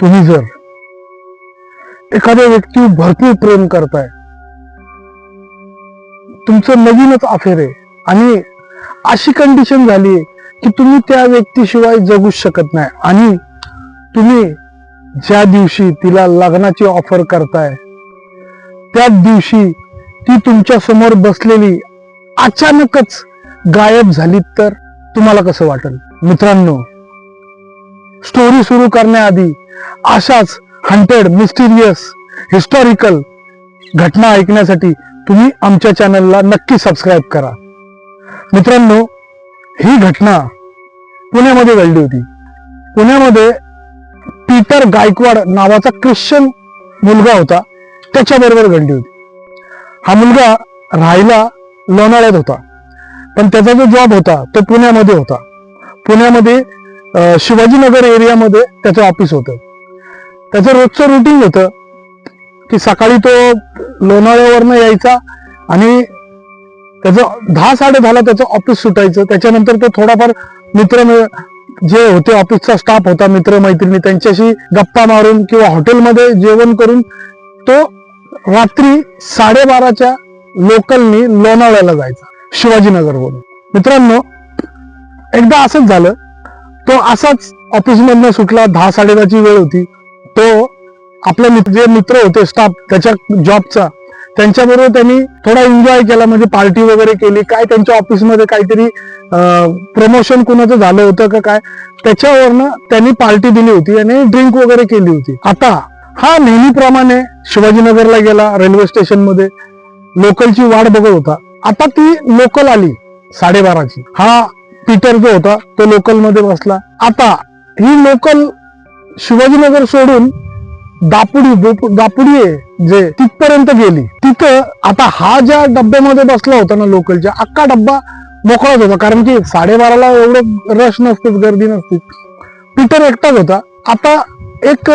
तुम्ही जर एखाद्या व्यक्ती भरपूर प्रेम करताय तुमचं नवीनच अफेअर आहे आणि अशी कंडिशन झाली की तुम्ही त्या व्यक्तीशिवाय जगूच शकत नाही आणि तुम्ही ज्या दिवशी तिला लग्नाची ऑफर करताय त्याच दिवशी ती तुमच्यासमोर बसलेली अचानकच गायब झाली तर तुम्हाला कसं वाटेल? मित्रांनो स्टोरी सुरू करण्याआधी अशाच हंटेड मिस्टिरियस हिस्टॉरिकल घटना ऐकण्यासाठी तुम्ही आमच्या चॅनलला नक्की सबस्क्राईब करा. मित्रांनो ही घटना पुण्यामध्ये घडली होती. पुण्यामध्ये पीटर गायकवाड नावाचा ख्रिश्चन मुलगा होता त्याच्याबरोबर घडली होती. हा मुलगा राहायला लोणाळ्यात होता पण त्याचा जो जॉब होता तो पुण्यामध्ये होता. पुण्यामध्ये शिवाजीनगर एरियामध्ये त्याचं ऑफिस होतं. त्याचं रोजचं रुटीन होतं. की सकाळी तो लोणावळ्यावरनं यायचा आणि त्याचं दहा साडे दहाला त्याचं ऑफिस सुटायचं. त्याच्यानंतर तो थोडाफार मित्र जे होते ऑफिसचा स्टाफ होता मित्र मैत्रिणी त्यांच्याशी गप्पा मारून किंवा हॉटेलमध्ये जेवण करून तो रात्री साडेबाराच्या लोकलनी लोणावळ्याला जायचा शिवाजीनगरवरून. मित्रांनो एकदा असंच झालं. तो असाच ऑफिसमधनं सुटला. दहा साडेदहाची वेळ होती. तो आपले जे मित्र होते स्टाफ त्याच्या जॉबचा त्यांच्याबरोबर त्यांनी थोडा एन्जॉय केला. म्हणजे पार्टी वगैरे केली. काय त्यांच्या ऑफिसमध्ये काहीतरी प्रमोशन कुणाचं झालं होतं का काय? त्याच्यावरनं त्यांनी पार्टी दिली होती आणि ड्रिंक वगैरे केली होती. आता हा नेहमीप्रमाणे शिवाजीनगरला गेला रेल्वे स्टेशनमध्ये. लोकलची वाट बघत होता. आता ती लोकल आली साडेबाराची. हा पीटर जो होता तो लोकलमध्ये बसला. आता ही लोकल शिवाजीनगर सोडून दापुडी दापुडी जे तिथपर्यंत गेली. तिथं आता हा ज्या डब्यामध्ये बसला होता ना लोकलच्या अख्खा डब्बा मोकळाच होता. कारण की साडेबाराला एवढं रश नसतेच गर्दी नसते पीटर एकटाच होता. आता एक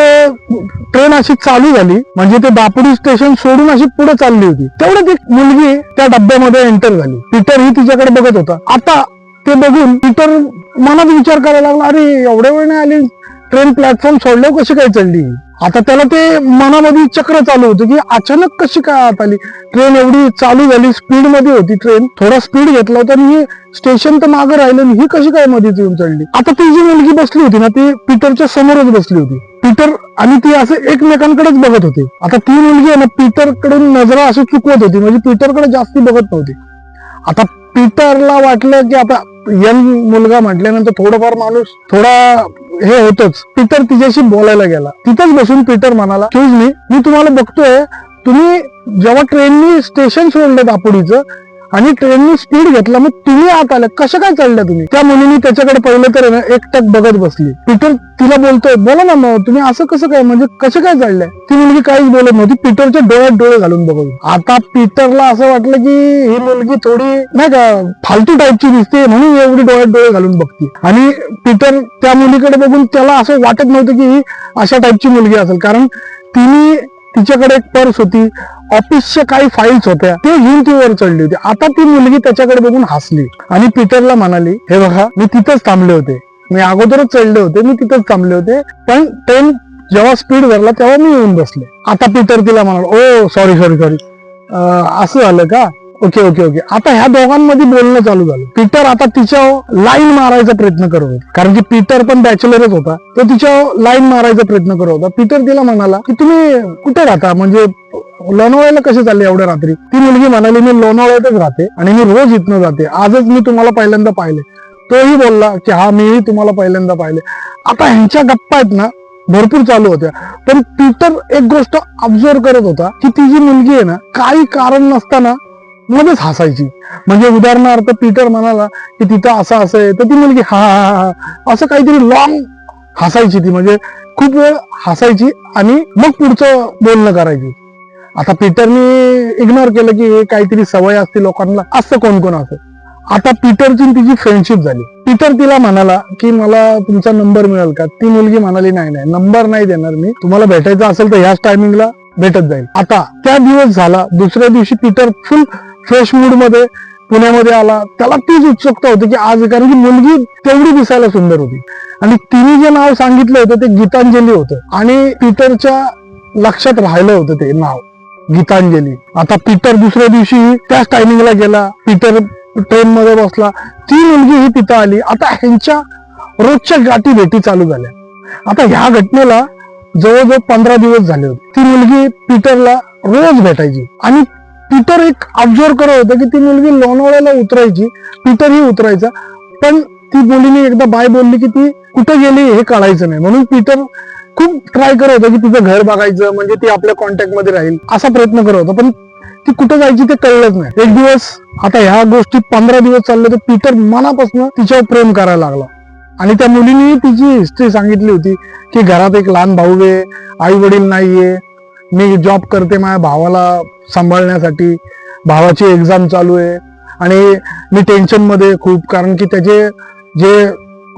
ट्रेन अशी चालू झाली. म्हणजे ते दापुडी स्टेशन सोडून अशी पुढे चालली होती. तेवढ्यात एक मुलगी त्या डब्यामध्ये एंटर झाली. पीटर ही तिच्याकडे बघत होता. आता ते बघून पीटर मनात विचार करायला लागला अरे एवढ्या वेळ नाही आली ट्रेन प्लॅटफॉर्म सोडल्यावर कशी काय चढली? आता त्याला ते मनामध्ये चक्र चालू होतं की अचानक कशी काय आत आली? ट्रेन एवढी चालू झाली स्पीडमध्ये होती ट्रेन. थोडा स्पीड घेतला होता आणि स्टेशन तर मागे राहिलं आणि ही कशी काय मध्येच येऊन चढली? आता ती जी मुलगी बसली होती ना ती पीटरच्या समोरच बसली होती. पीटर आणि ती असं एकमेकांकडेच बघत होते. आता ती मुलगी आहे ना पीटरकडून नजरा अशी चुकवत होती. म्हणजे पीटरकडे जास्ती बघत नव्हती. आता पीटरला वाटलं की आता यंग मुलगा म्हटल्यानंतर थोडंफार माणूस थोडा हे होतच. पीटर तिच्याशी बोलायला गेला. तिथंच बसून पीटर म्हणाला मी मी तुम्हाला बघतोय तुम्ही जेव्हा ट्रेननी स्टेशन सोडलं दापोडीचं आणि ट्रेननी स्पीड घेतला मग तुम्ही आत आलं कसं काय चाललं तुम्ही? त्या मुलीने त्याच्याकडे पहिलं तर एकटक बघत बसली. पीटर तिला बोलतोय बोला ना मग तुम्ही असं कसं काय म्हणजे कसं काय चाललंय ती मुलगी काहीच बोलत नव्हती पीटरच्या डोळ्यात डोळे घालून बघत आता पीटरला असं वाटलं की ही मुलगी थोडी नाही का फालतू टाईपची दिसते म्हणून एवढी डोळ्यात डोळे घालून बघते. आणि पीटर त्या मुलीकडे बघून त्याला असं वाटत नव्हतं की ही अशा टाईपची मुलगी असेल. कारण तिने तिच्याकडे एक पर्स होती ऑफिसच्या काही फाईल्स होत्या ते घेऊन ती वर चढली होती. आता ती मुलगी त्याच्याकडे बघून हसली. आणि पीटरला म्हणाली हे बघा मी तिथंच थांबले होते. मी अगोदरच चढले होते मी तिथंच थांबले होते. पण ट्रेन जेव्हा स्पीड भरला तेव्हा मी येऊन बसले. आता पीटर तिला म्हणाल ओ सॉरी सॉरी सॉरी असं झालं का? Okay okay okay. आता ह्या दोघांमध्ये बोलणं चालू झालं. पीटर आता तिच्यावर लाईन मारायचा प्रयत्न करत होता. कारण की पीटर पण बॅचलरच होता. तो तिच्यावर लाईन मारायचा प्रयत्न करत होता. पीटर तिला म्हणाला की तुम्ही कुठे राहता? म्हणजे लोणावळ्याला कसे चालले एवढ्या रात्री? ती मुलगी म्हणाली मी लोणावळ्यातच राहते आणि मी रोज इथनं जाते. आजच मी तुम्हाला पहिल्यांदा पाहिले. तोही बोलला की हा मीही तुम्हाला पहिल्यांदा पाहिले. आता ह्यांच्या गप्पा आहेत ना भरपूर चालू होत्या. पण पीटर एक गोष्ट ऑब्झर्व करत होता की ती जी मुलगी आहे ना काही कारण नसताना मध्येच हसायची. म्हणजे उदाहरणार्थ पीटर म्हणाला की तिथं असं असं आहे. तर ती मुलगी हा हा हा हा. असं काहीतरी लॉंग हसायची ती. म्हणजे खूप वेळ हसायची आणि मग पुढचं बोलणं करायची. आता पीटरनी इग्नोर केलं की हे काहीतरी सवय असते लोकांना. असं कोण कोण असं? आता पीटरची तिची फ्रेंडशिप झाली. पीटर तिला म्हणाला की मला तुमचा नंबर मिळेल का? ती मुलगी म्हणाली नाही नाही नंबर नाही देणार मी. तुम्हाला भेटायचं असेल तर ह्याच टायमिंगला भेटत जाईल. आता त्या दिवस झाला. दुसऱ्या दिवशी पीटर फुल फ्रेश मूडमध्ये पुण्यामध्ये आला. त्याला तीच उत्सुकता होती की आज कारण की मुलगी तेवढी दिसायला सुंदर होती. आणि तिने जे नाव सांगितलं होतं ते गीतांजली होतं. आणि पीटरच्या लक्षात राहिलं होतं ते नाव. गीतांजली. आता पीटर दुसऱ्या दिवशी त्याच टायमिंगला गेला. पीटर ट्रेन मध्ये बसला. ती मुलगी ही तिथं आली. आता ह्यांच्या रोजच्या गाठी भेटी चालू झाल्या. आता ह्या घटनेला जवळजवळ पंधरा दिवस झाले होते. ती मुलगी पीटरला रोज भेटायची. आणि पीटर एक ऑब्झर्व करत होतं की ती मुलगी लोणावळ्याला उतरायची. पीटर ही उतरायचा. पण ती मुलीने एकदा बाय बोलली की ती कुठं गेली हे कळायचं नाही. म्हणून पीटर खूप ट्राय करत होतो की तिचं घर बघायचं म्हणजे ती आपल्या कॉन्टॅक्टमध्ये राहील असा प्रयत्न करत होता. पण ती कुठं जायची ते कळलंच नाही. एक दिवस आता ह्या गोष्टी पंधरा दिवस चालले तर पीटर मनापासून तिच्यावर प्रेम करायला लागला. आणि त्या मुलीने तिची हिस्ट्री सांगितली होती की घरात एक लहान भाऊ आहे आई वडील नाहीये मी जॉब करते माझ्या भावाला सांभाळण्यासाठी भावाची एक्झाम चालू आहे आणि मी टेन्शनमध्ये खूप कारण की त्याचे जे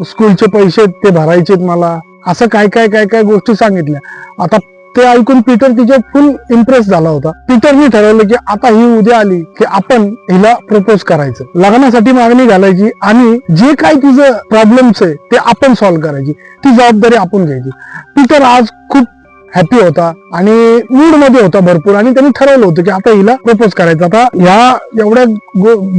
स्कूलचे पैसे आहेत ते भरायचे आहेत मला. असं काय काय काय काय गोष्टी सांगितल्या. आता ते ऐकून पीटर तिच्या फुल इम्प्रेस झाला होता. पीटरने ठरवलं की आता ही उद्या आली की आपण हिला प्रपोज करायचं. लग्नासाठी मागणी घालायची आणि जे काय तिचं प्रॉब्लेम्स आहे ते आपण सॉल्व्ह करायची. ती जबाबदारी आपण घ्यायची. पीटर आज खूप हॅपी होता आणि मूडमध्ये होता भरपूर आणि त्यांनी ठरवलं होतं की आता हिला प्रपोज करायचं. आता ह्या एवढ्या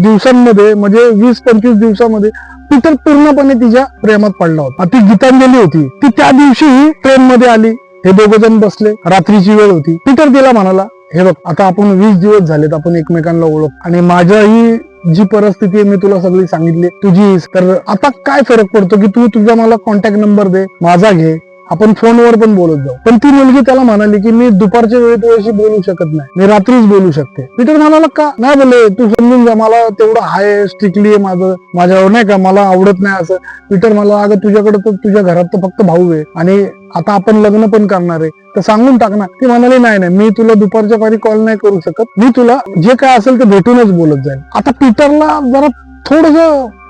दिवसांमध्ये म्हणजे वीस पंचवीस दिवसामध्ये पीटर पूर्णपणे तिच्या प्रेमात पडला होता. ती गीतांजली होती. ती त्या दिवशी ट्रेन मध्ये आली. हे दोघ जण बसले. रात्रीची वेळ होती. पीटर तिला म्हणाला हे बघ आता आपण वीस दिवस झालेत आपण एकमेकांना ओळख आणि माझ्याही जी परिस्थिती मी तुला सगळी सांगितली. तुझी तर आता काय फरक पडतो की तू तुझा मला कॉन्टॅक्ट नंबर दे माझा घे. आपण फोनवर पण बोलत जाऊ. पण ती मुलगी त्याला म्हणाली की मी दुपारच्या वेळी तुझ्याशी बोलू शकत नाही. मी रात्रीच बोलू शकते. पीटर म्हणाला का? नाही बोले तू समजून जा. मला तेवढं हाय स्ट्रिकली आहे माझं. माझ्यावर नाही का मला आवडत नाही असं. पीटर मला अगं तुझ्याकडे तर तुझ्या घरात तर फक्त भाऊ आहे. आणि आता आपण लग्न पण करणार आहे. तर सांगून टाक ना. ती म्हणाली नाही नाही. मी तुला दुपारच्या पारी कॉल नाही करू शकत. मी तुला जे काय असेल ते भेटूनच बोलत जाईल आता पीटरला जरा थोडस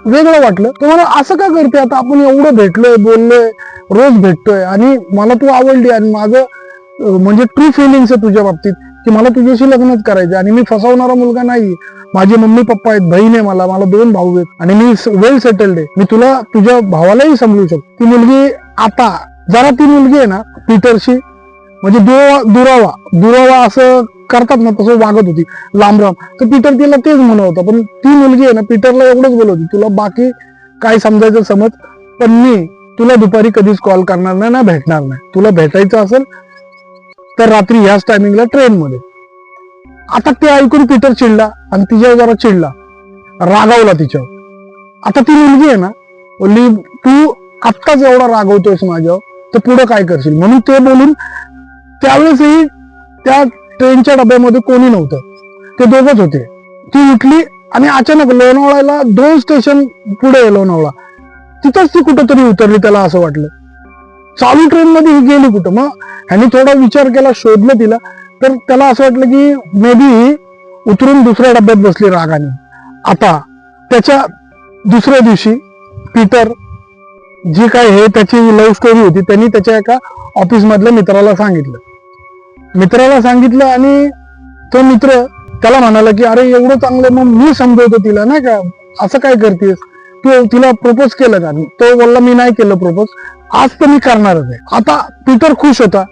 वेगळं वाटलं. तुम्हाला मला असं का करते आता आपण एवढं भेटलोय बोललोय रोज भेटतोय आणि मला तू आवडली आणि माझं म्हणजे ट्रू फिलिंग्स आहे तुझ्या बाबतीत की मला तुझ्याशी लग्नच करायचं आणि मी फसवणारा मुलगा नाही. माझे मम्मी पप्पा आहेत बहीण आहे मला मला दोन भाऊ आहेत आणि मी वेल सेटल्ड आहे. मी तुला तुझ्या भावालाही समजू शकतो. ती मुलगी आता जरा ती मुलगी आहे ना पीटरशी म्हणजे दुरावा दुरावा दुरावा असं करतात ना तसं वागत होती. लांब लांब तर पीटर तिला तेच म्हणत होता. पण ती मुलगी आहे ना पीटरला एवढंच बोलत होती. तुला बाकी काय समजायचं समज पण मी तुला दुपारी कधीच कॉल करणार नाही ना भेटणार नाही. तुला भेटायचं असेल तर रात्री ह्याच टायमिंगला ट्रेन मध्ये. आता ते ऐकून पीटर चिडला आणि तिच्यावर जरा चिडला. रागावला तिच्यावर. आता ती मुलगी आहे ना बोलली तू आत्ताच एवढा रागवतोयस माझ्यावर तर पुढं काय करशील? म्हणून ते बोलून त्यावेळेसही त्या ट्रेनच्या डब्यामध्ये कोणी नव्हतं. ते दोघच होते. ती उठली आणि अचानक लोणावळ्याला दोन स्टेशन पुढे लोणावळा. तिथंच ती कुठंतरी उतरली त्याला असं वाटलं. चालू ट्रेन मध्ये ही गेली कुठं? मग ह्यानी थोडा विचार केला शोधलं तिला. तर त्याला असं वाटलं की मे बी उतरून दुसऱ्या डब्यात बसली रागाने. आता त्याच्या दुसऱ्या दिवशी पीटर जी काय हे त्याची लव्ह स्टोरी होती त्यांनी त्याच्या एका ऑफिस मधल्या मित्राला सांगितलं. मित्राला सांगितलं आणि तो मित्र त्याला म्हणाला की अरे एवढं चांगलं मग मी समजवतो तिला नाही का? असं काय करतेस? तू तिला प्रपोज केलं का? तो बोलला मी नाही केलं प्रपोज आज तर मी करणारच आहे. आता पीटर खुश होता.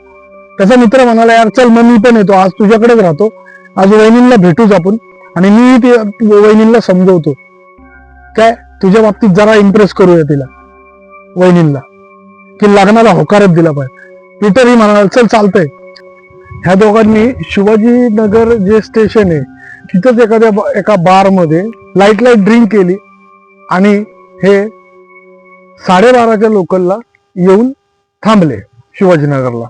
त्याचा मित्र म्हणाला यार चल मग मी पण येतो. आज तुझ्याकडेच राहतो. आज वहिनींना भेटूच आपण आणि मी ते वहिनींना समजवतो. काय? तुझ्या बाबतीत जरा इम्प्रेस करूया तिला. वहिनींना. की लग्नाला होकारच दिला पाहिजे. पीटरही म्हणाला चल चालतंय. ह्या दोघांनी शिवाजीनगर जे स्टेशन आहे तिथंच एखाद्या एका बारमध्ये लाइट लाइट ड्रिंक केली आणि हे साडेबाराच्या लोकलला येऊन थांबले शिवाजीनगरला.